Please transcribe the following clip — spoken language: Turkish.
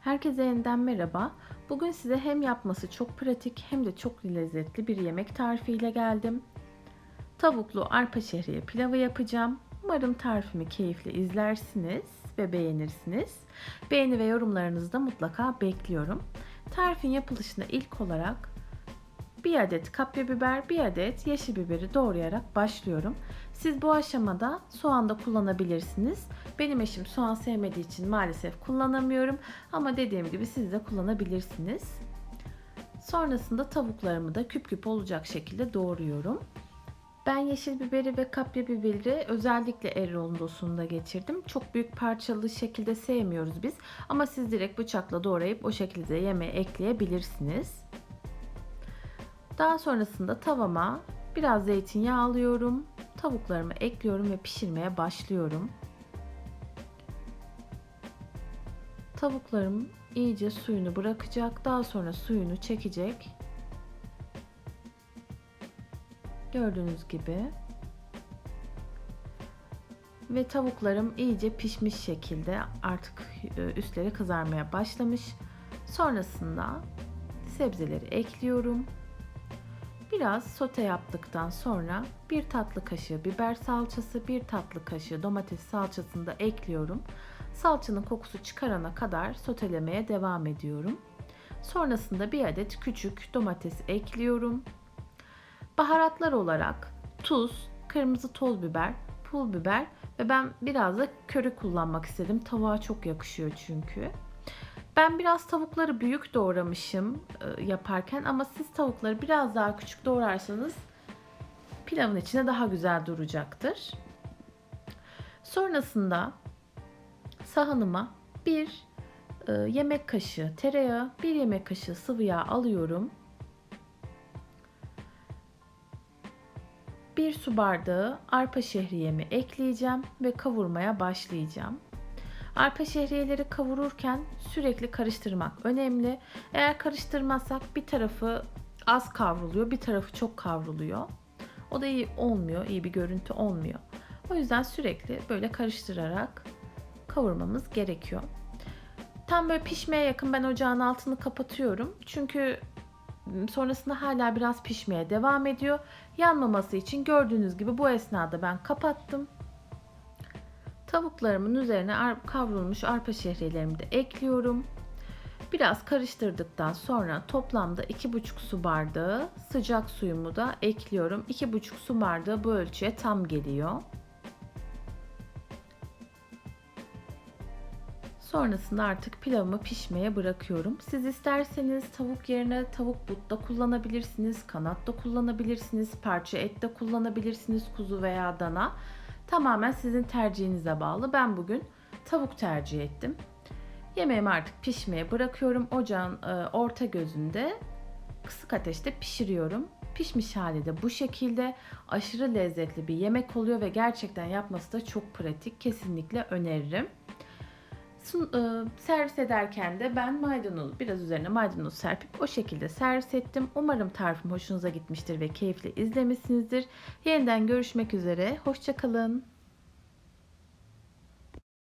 Herkese yeniden merhaba. Bugün size hem yapması çok pratik hem de çok lezzetli bir yemek tarifiyle geldim. Tavuklu arpa şehriye pilavı yapacağım. Umarım tarifimi keyifle izlersiniz ve beğenirsiniz. Beğeni ve yorumlarınızı da mutlaka bekliyorum. Tarifin yapılışına ilk olarak bir adet kapya biber, bir adet yeşil biberi doğrayarak başlıyorum. Siz bu aşamada soğan da kullanabilirsiniz. Benim eşim soğan sevmediği için maalesef kullanamıyorum. Ama dediğim gibi siz de kullanabilirsiniz. Sonrasında tavuklarımı da küp küp olacak şekilde doğruyorum. Ben yeşil biberi ve kapya biberi özellikle el rondosunda geçirdim. Çok büyük parçalı şekilde sevmiyoruz biz. Ama siz direkt bıçakla doğrayıp o şekilde yemeğe ekleyebilirsiniz. Daha sonrasında tavama biraz zeytinyağı alıyorum. Tavuklarımı ekliyorum ve pişirmeye başlıyorum. Tavuklarım iyice suyunu bırakacak. Daha sonra suyunu çekecek. Gördüğünüz gibi. Ve tavuklarım iyice pişmiş şekilde artık üstleri kızarmaya başlamış. Sonrasında sebzeleri ekliyorum. Biraz sote yaptıktan sonra bir tatlı kaşığı biber salçası, bir tatlı kaşığı domates salçasını da ekliyorum. Salçanın kokusu çıkarana kadar sotelemeye devam ediyorum. Sonrasında bir adet küçük domates ekliyorum. Baharatlar olarak tuz, kırmızı toz biber, pul biber ve ben biraz da köri kullanmak istedim. Tavuğa çok yakışıyor çünkü. Ben biraz tavukları büyük doğramışım e, yaparken ama siz tavukları biraz daha küçük doğrarsanız pilavın içine daha güzel duracaktır. Sonrasında sahanıma bir e, yemek kaşığı tereyağı, bir yemek kaşığı sıvı yağ alıyorum. Bir su bardağı arpa şehriyemi ekleyeceğim ve kavurmaya başlayacağım. Arpa şehriyeleri kavururken sürekli karıştırmak önemli. Eğer karıştırmazsak bir tarafı az kavruluyor, bir tarafı çok kavruluyor. O da iyi olmuyor, iyi bir görüntü olmuyor. O yüzden sürekli böyle karıştırarak kavurmamız gerekiyor. Tam böyle pişmeye yakın ben ocağın altını kapatıyorum. Çünkü sonrasında hala biraz pişmeye devam ediyor. Yanmaması için gördüğünüz gibi bu esnada ben kapattım. Tavuklarımın üzerine kavrulmuş arpa şehriyelerimi de ekliyorum. Biraz karıştırdıktan sonra toplamda 2,5 su bardağı sıcak suyumu da ekliyorum. 2,5 su bardağı bu ölçüye tam geliyor. Sonrasında artık pilavımı pişmeye bırakıyorum. Siz isterseniz tavuk yerine tavuk but da kullanabilirsiniz, kanat da kullanabilirsiniz, parça et de kullanabilirsiniz, kuzu veya dana. Tamamen sizin tercihinize bağlı. Ben bugün tavuk tercih ettim. Yemeğimi artık pişmeye bırakıyorum. Ocağın e, orta gözünde kısık ateşte pişiriyorum. Pişmiş hali de bu şekilde aşırı lezzetli bir yemek oluyor ve gerçekten yapması da çok pratik. Kesinlikle öneririm. E, servis ederken de ben maydanoz biraz üzerine maydanoz serpip o şekilde servis ettim. Umarım tarifim hoşunuza gitmiştir ve keyifle izlemişsinizdir. Yeniden görüşmek üzere. Hoşçakalın.